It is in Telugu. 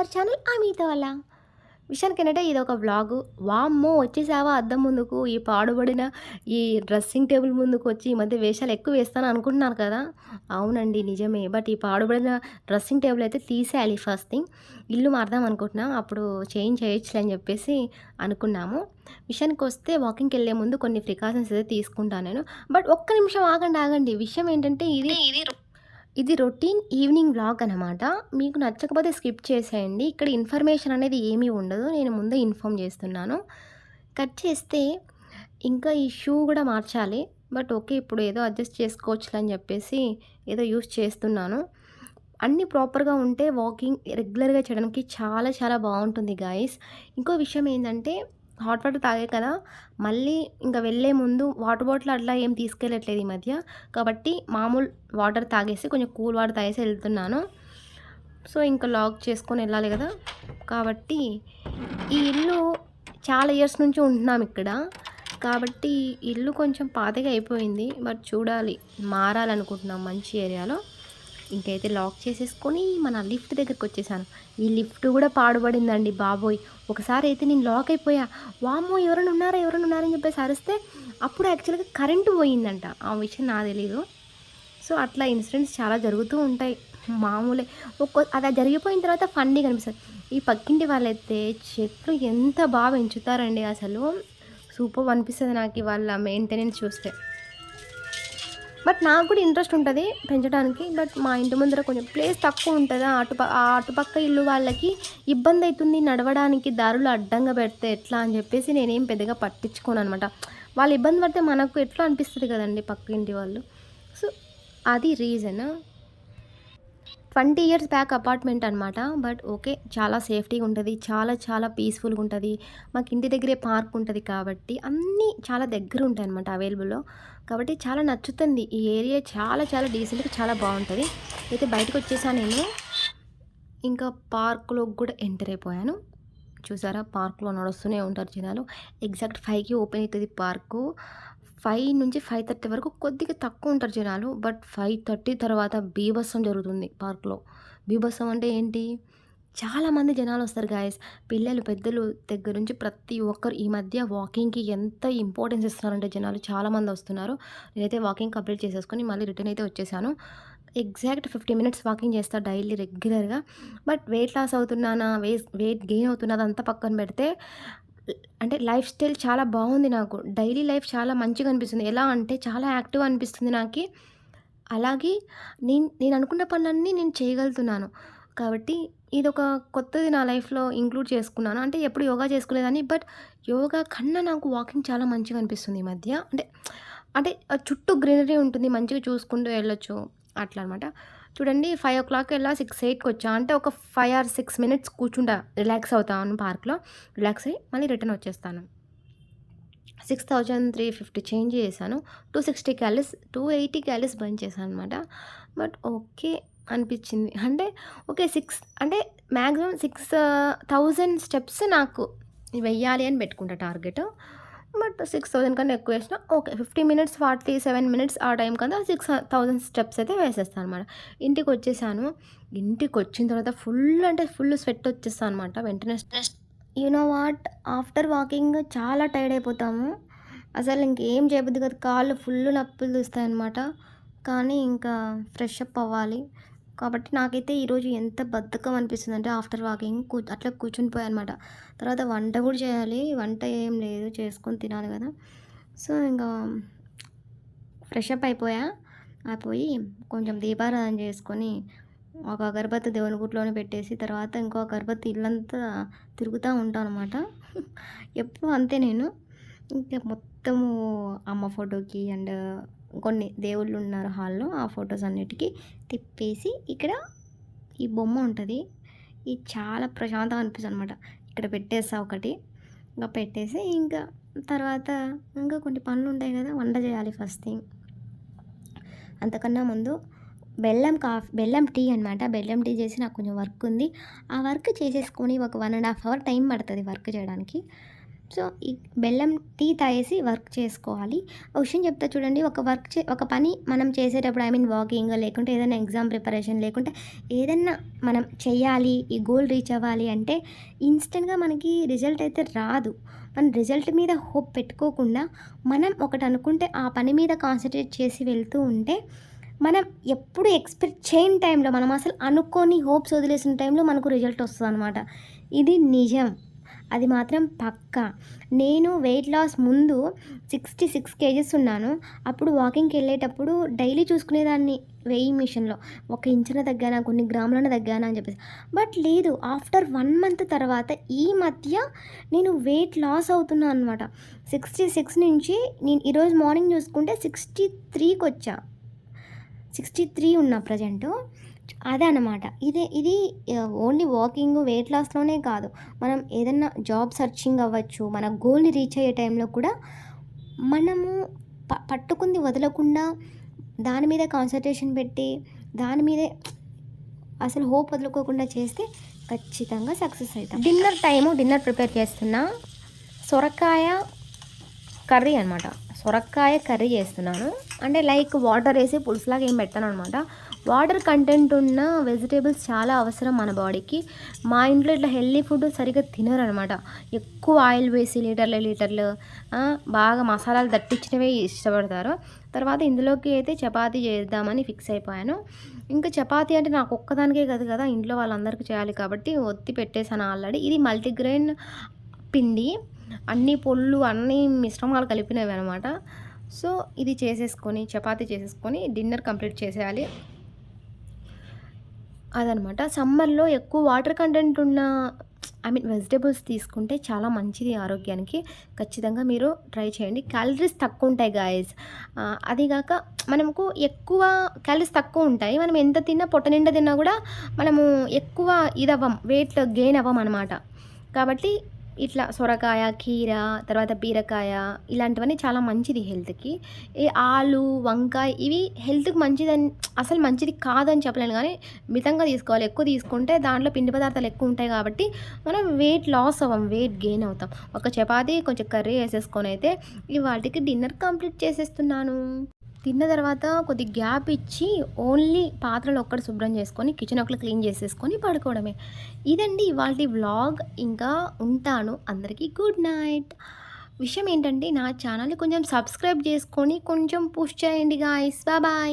అవర్ ఛానల్ అమిత వల్ల విషయానికి ఏంటంటే ఇది ఒక వ్లాగు వామ్మో వచ్చేసావా అద్దం ముందుకు? ఈ పాడుబడిన ఈ డ్రెస్సింగ్ టేబుల్ ముందుకు వచ్చి ఈ మధ్య వేషాలు ఎక్కువ వేస్తాను అనుకుంటున్నారు కదా? అవునండి నిజమే. బట్ ఈ పాడుబడిన డ్రెస్సింగ్ టేబుల్ అయితే తీసేయాలి ఫస్ట్ థింగ్ ఇల్లు మారదాం అనుకుంటున్నాం. అప్పుడు చేంజ్ చేయొచ్చులే అని చెప్పేసి అనుకున్నాము. విషయానికి వస్తే వాకింగ్కి వెళ్ళే ముందు కొన్ని ప్రికాషన్స్ అయితే తీసుకుంటాను నేను. బట్ ఒక్క నిమిషం ఆగండి ఆగండి. విషయం ఏంటంటే ఇది ఇది ఇది రొటీన్ ఈవినింగ్ బ్లాగ్ అనమాట మీకు నచ్చకపోతే స్కిప్ చేసేయండి. ఇక్కడ ఇన్ఫర్మేషన్ అనేది ఏమీ ఉండదు. నేను ముందే ఇన్ఫామ్ చేస్తున్నాను. కట్ చేస్తే ఇంకా ఈ షూ కూడా మార్చాలి. బట్ ఓకే ఇప్పుడు ఏదో అడ్జస్ట్ చేసుకోవచ్చు అని చెప్పేసి ఏదో యూస్ చేస్తున్నాను. అన్నీ ప్రాపర్గా ఉంటే వాకింగ్ రెగ్యులర్గా చేయడానికి చాలా చాలా బాగుంటుంది గాయస్. ఇంకో విషయం ఏంటంటే హాట్ వాటర్ తాగే కదా మళ్ళీ ఇంకా వెళ్ళే ముందు వాటర్ బాటిల్ అట్లా ఏం తీసుకెళ్ళట్లేదు ఈ మధ్య. కాబట్టి మామూలు వాటర్ తాగేసి కొంచెం కూల్ వాటర్ తాగేసి వెళ్తున్నాను. సో ఇంకా లాక్ చేసుకొని వెళ్ళాలి కదా. కాబట్టి ఈ ఇల్లు చాలా ఇయర్స్ నుంచి ఉంటున్నాం ఇక్కడ. కాబట్టి ఇల్లు కొంచెం పాతగా అయిపోయింది. బట్ చూడాలి మారాలనుకుంటున్నాం మంచి ఏరియాలో. ఇంకైతే లాక్ చేసేసుకొని మన లిఫ్ట్ దగ్గరికి వచ్చేసాను ఈ లిఫ్ట్ కూడా పాడుపడిందండి బాబోయ్. ఒకసారి అయితే నేను లాక్ అయిపోయా. వామ్మో ఎవరైనా ఉన్నారా ఎవరైనా ఉన్నారని చెప్పేసి అరిస్తే అప్పుడు యాక్చువల్గా కరెంటు పోయిందంట. ఆ విషయం నాకు తెలీదు. సో అట్లా ఇన్సిడెంట్స్ చాలా జరుగుతూ ఉంటాయి. మామూలే. ఒక్కో అది జరిగిపోయిన తర్వాత ఫన్నీ కనిపిస్తుంది. ఈ పక్కింటి వాళ్ళైతే చెట్లు ఎంత బాగా పెంచుతారండి అసలు. సూపర్ అనిపిస్తుంది నాకు వాళ్ళ మెయింటెనెన్స్ చూస్తే. బట్ నాకు కూడా ఇంట్రెస్ట్ ఉంటుంది పెంచడానికి. బట్ మా ఇంటి ముందర కొంచెం ప్లేస్ తక్కువ ఉంటుంది. ఆ ఆ అటుపక్క ఇల్లు వాళ్ళకి ఇబ్బంది అవుతుంది నడవడానికి దారులు అడ్డంగా పెడితే ఎట్లా అని చెప్పేసి నేనేం పెద్దగా పట్టించుకోను అనమాట. వాళ్ళు ఇబ్బంది పడితే మనకు ఎట్లా అనిపిస్తుంది కదండి పక్క ఇంటి వాళ్ళు. సో అది reason. Twenty years back apartment అనమాట బట్ ఓకే చాలా సేఫ్టీగా ఉంటుంది చాలా చాలా పీస్ఫుల్గా ఉంటుంది. మాకు ఇంటి దగ్గరే పార్క్ ఉంటుంది కాబట్టి అన్నీ చాలా దగ్గర ఉంటాయి అనమాట అవైలబుల్లో. కాబట్టి చాలా నచ్చుతుంది. ఈ ఏరియా చాలా చాలా డీసెంట్గా చాలా బాగుంటుంది. అయితే బయటకు వచ్చేసాను నేను. ఇంకా పార్క్లో కూడా ఎంటర్ అయిపోయాను. చూసారా? పార్క్లో నడుస్తూనే ఉంటారు జనాలు. ఎగ్జాక్ట్ ఫైవ్కి ఓపెన్ అవుతుంది పార్కు. ఫైవ్ నుంచి ఫైవ్ థర్టీ వరకు కొద్దిగా తక్కువ ఉంటారు జనాలు. బట్ ఫైవ్ థర్టీ తర్వాత బీభత్సం జరుగుతుంది పార్క్లో. బీభత్సం అంటే ఏంటి? చాలామంది జనాలు వస్తారు గాయస్. పిల్లలు పెద్దలు దగ్గర నుంచి ప్రతి ఒక్కరు ఈ మధ్య వాకింగ్కి ఎంత ఇంపార్టెన్స్ ఇస్తున్నారంటే జనాలు చాలామంది వస్తున్నారు. నేనైతే వాకింగ్ కంప్లీట్ చేసేసుకొని మళ్ళీ రిటర్న్ అయితే వచ్చేసాను. ఎగ్జాక్ట్ ఫిఫ్టీ మినిట్స్ వాకింగ్ చేస్తా డైలీ రెగ్యులర్గా. బట్ వెయిట్ లాస్ అవుతున్నానా? వెయిట్ వెయిట్ గెయిన్ అవుతున్నది? అంతా పక్కన పెడితే అంటే లైఫ్ స్టైల్ చాలా బాగుంది నాకు. డైలీ లైఫ్ చాలా మంచిగా అనిపిస్తుంది. ఎలా అంటే చాలా యాక్టివ్ అనిపిస్తుంది నాకు. అలాగే నేను నేను అనుకున్న పనులన్నీ నేను చేయగలుగుతున్నాను. కాబట్టి ఇది ఒక కొత్తది నా లైఫ్లో ఇంక్లూడ్ చేసుకున్నాను. అంటే ఎప్పుడు యోగా చేసుకునేదాన్ని బట్ యోగా కన్నా నాకు వాకింగ్ చాలా మంచిగా అనిపిస్తుంది ఈ మధ్య. అంటే అంటే చుట్టూ గ్రీనరీ ఉంటుంది మంచిగా చూసుకుంటూ వెళ్ళొచ్చు అట్లా అనమాట చూడండి ఫైవ్ ఓ క్లాక్ వెళ్ళా సిక్స్ ఎయిట్కి వచ్చా. అంటే ఒక ఫైవ్ ఆర్ సిక్స్ మినిట్స్ కూర్చుంటా రిలాక్స్ అవుతాను పార్క్లో రిలాక్స్ అయ్యి మళ్ళీ రిటర్న్ వచ్చేస్తాను. Six thousand three fifty change చేశాను. Two sixty calories two eighty calories బంద్ చేశాను అనమాట బట్ ఓకే అనిపించింది. అంటే ఓకే సిక్స్ అంటే మ్యాక్సిమం సిక్స్ థౌజండ్ స్టెప్స్ నాకు వెయ్యాలి అని పెట్టుకుంటా టార్గెట్ బట్ సిక్స్ థౌజండ్ కన్నా ఎక్కువ వేసిన okay fifty minutes forty seven minutes ఆ టైం కదా సిక్స్ థౌజండ్ స్టెప్స్ అయితే వేసేస్తాను అనమాట ఇంటికి వచ్చేసాను ఇంటికి వచ్చిన తర్వాత ఫుల్ అంటే ఫుల్ స్వెట్ వచ్చేస్తాను అనమాట వెంటనే. You know what after walking చాలా టైర్డ్ అయిపోతాము. అసలు ఇంకేం చేయబుద్ది కదా. కాళ్ళు ఫుల్ నొప్పులు తీస్తాయన్నమాట. కానీ ఇంకా ఫ్రెష్ అప్ అవ్వాలి. కాబట్టి నాకైతే ఈరోజు ఎంత బద్ధకం అనిపిస్తుంది అంటే ఆఫ్టర్ వాకింగ్ కూ అట్లా కూర్చుని పోయానమాట తర్వాత వంట కూడా చేయాలి. వంట ఏం లేదు. చేసుకొని తినాలి కదా. సో ఇంకా ఫ్రెష్ అప్ అయిపోయా. అయిపోయి కొంచెం దీపారాధన చేసుకొని ఒక అగరబత్తి దేవుని గుట్లోనే పెట్టేసి తర్వాత ఇంకో అగరబత్తి ఇల్లంతా తిరుగుతూ ఉంటాను అనమాట ఎప్పుడు అంతే నేను. ఇంకా మొత్తము అమ్మ ఫోటోకి అండ్ కొన్ని దేవుళ్ళు ఉన్నారు హాల్లో ఆ ఫొటోస్ అన్నిటికీ తిప్పేసి ఇక్కడ ఈ బొమ్మ ఉంటుంది. ఇది చాలా ప్రశాంతంగా అనిపిస్తుంది అనమాట ఇక్కడ పెట్టేస్తా ఒకటి ఇంకా పెట్టేసి ఇంకా తర్వాత ఇంకా కొన్ని పనులు ఉంటాయి కదా వంట చేయాలి ఫస్ట్ థింగ్. అంతకన్నా ముందు బెల్లం కాఫీ బెల్లం టీ అనమాట బెల్లం టీ చేసి నాకు కొంచెం వర్క్ ఉంది. ఆ వర్క్ చేసేసుకొని ఒక one and half hour time పడుతుంది వర్క్ చేయడానికి. సో ఈ బెల్లం టీ తాగేసి వర్క్ చేసుకోవాలి. ఒక విషయం చెప్తా చూడండి ఒక వర్క్ చే ఒక పని మనం చేసేటప్పుడు ఐ మీన్ వాకింగ్ లేకుంటే ఏదైనా ఎగ్జామ్ ప్రిపరేషన్ లేకుంటే ఏదన్నా మనం చేయాలి ఈ గోల్ రీచ్ అవ్వాలి అంటే ఇన్స్టెంట్గా మనకి రిజల్ట్ అయితే రాదు. మన రిజల్ట్ మీద హోప్ పెట్టుకోకుండా మనం ఒకటి అనుకుంటే ఆ పని మీద కాన్సన్ట్రేట్ చేసి వెళ్తూ ఉంటే మనం ఎప్పుడు ఎక్స్పెక్ట్ చేయని టైంలో మనం అసలు అనుకోని హోప్స్ వదిలేసిన టైంలో మనకు రిజల్ట్ వస్తుంది అనమాట ఇది నిజం. అది మాత్రం పక్కా. నేను వెయిట్ లాస్ ముందు సిక్స్టీ సిక్స్ కేజెస్ ఉన్నాను. అప్పుడు వాకింగ్కి వెళ్ళేటప్పుడు డైలీ చూసుకునేదాన్ని వెయ్యి మిషన్లో ఒక ఇంచున తగ్గానా కొన్ని గ్రాములను తగ్గానా అని చెప్పేసి. బట్ లేదు ఆఫ్టర్ వన్ మంత్ తర్వాత ఈ మధ్య నేను వెయిట్ లాస్ అవుతున్నా అనమాట సిక్స్టీ సిక్స్ నుంచి నేను ఈరోజు మార్నింగ్ చూసుకుంటే సిక్స్టీ త్రీకి వచ్చా. సిక్స్టీ త్రీ ఉన్నా ప్రజెంటు అదే అనమాట ఇదే ఇది ఓన్లీ వాకింగ్ వెయిట్ లాస్లోనే కాదు. మనం ఏదన్నా జాబ్ సర్చింగ్ అవ్వచ్చు మన గోల్ని రీచ్ అయ్యే టైంలో కూడా మనము ప పట్టుకుంది వదలకుండా దాని మీద కాన్సన్ట్రేషన్ పెట్టి దాని మీదే అసలు హోప్ వదులుకోకుండా చేస్తే ఖచ్చితంగా సక్సెస్ అవుతాం. డిన్నర్ టైము డిన్నర్ ప్రిపేర్ చేస్తున్నా సొరకాయ కర్రీ అనమాట సొరకాయ కర్రీ చేస్తున్నాను. అంటే లైక్ వాటర్ వేసి పులుసులాగా ఏం పెట్టాను అనమాట వాటర్ కంటెంట్ ఉన్న వెజిటేబుల్స్ చాలా అవసరం మన బాడీకి. మా ఇంట్లో ఇట్లా హెల్దీ ఫుడ్ సరిగ్గా తినరు అనమాట ఎక్కువ ఆయిల్ వేసి లీటర్లు లీటర్లు బాగా మసాలాలు దట్టించినవే ఇష్టపడతారు. తర్వాత ఇందులోకి అయితే చపాతీ చేద్దామని ఫిక్స్ అయిపోయాను. ఇంకా చపాతీ అంటే నాకు ఒక్కదానికే కాదు కదా ఇంట్లో వాళ్ళందరికీ చేయాలి కాబట్టి ఒత్తి పెట్టేశాను ఆల్రెడీ. ఇది మల్టీగ్రెయిన్ పిండి. అన్ని పొళ్ళు అన్ని మిశ్రమాలు కలిపినవి అనమాట. సో ఇది చేసేసుకొని చపాతీ చేసేసుకొని డిన్నర్ కంప్లీట్ చేసేయాలి. అదనమాట. సమ్మర్లో ఎక్కువ వాటర్ కంటెంట్ ఉన్న ఐ మీన్ వెజిటేబుల్స్ తీసుకుంటే చాలా మంచిది ఆరోగ్యానికి. ఖచ్చితంగా మీరు ట్రై చేయండి. క్యాలరీస్ తక్కువ ఉంటాయి గాయస్ అదిగాక మనకు ఎక్కువ క్యాలరీస్ తక్కువ ఉంటాయి మనం ఎంత తిన్నా పొట్ట నిండా తిన్నా కూడా మనము ఎక్కువ ఇదవ్వం వెయిట్ గెయిన్ అవ్వం అనమాట కాబట్టి ఇట్లా సొరకాయ కీర తర్వాత బీరకాయ ఇలాంటివన్నీ చాలా మంచిది హెల్త్కి. ఈ ఆలు వంకాయ ఇవి హెల్త్కి మంచిదని అసలు మంచిది కాదని చెప్పలేను కానీ మితంగా తీసుకోవాలి. ఎక్కువ తీసుకుంటే దాంట్లో పిండి పదార్థాలు ఎక్కువ ఉంటాయి కాబట్టి మనం వెయిట్ లాస్ అవ్వం వెయిట్ గెయిన్ అవుతాం. ఒక చపాతీ కొంచెం కర్రీ వేసేసుకొని అయితే ఇవాటికి డిన్నర్ కంప్లీట్ చేసేస్తున్నాను. తిన్న తర్వాత కొద్ది గ్యాప్ ఇచ్చి ఓన్లీ పాత్రలు ఒక్కటి శుభ్రం చేసుకొని కిచెన్ ఒకటి క్లీన్ చేసేసుకొని పడుకోవడమే. ఇదండి ఇవాళ వ్లాగ్. ఇంకా ఉంటాను. అందరికీ గుడ్ నైట్. విషయం ఏంటంటే నా ఛానల్ని కొంచెం సబ్స్క్రైబ్ చేసుకొని కొంచెం పుష్ చేయండి గాయస్ బాయ్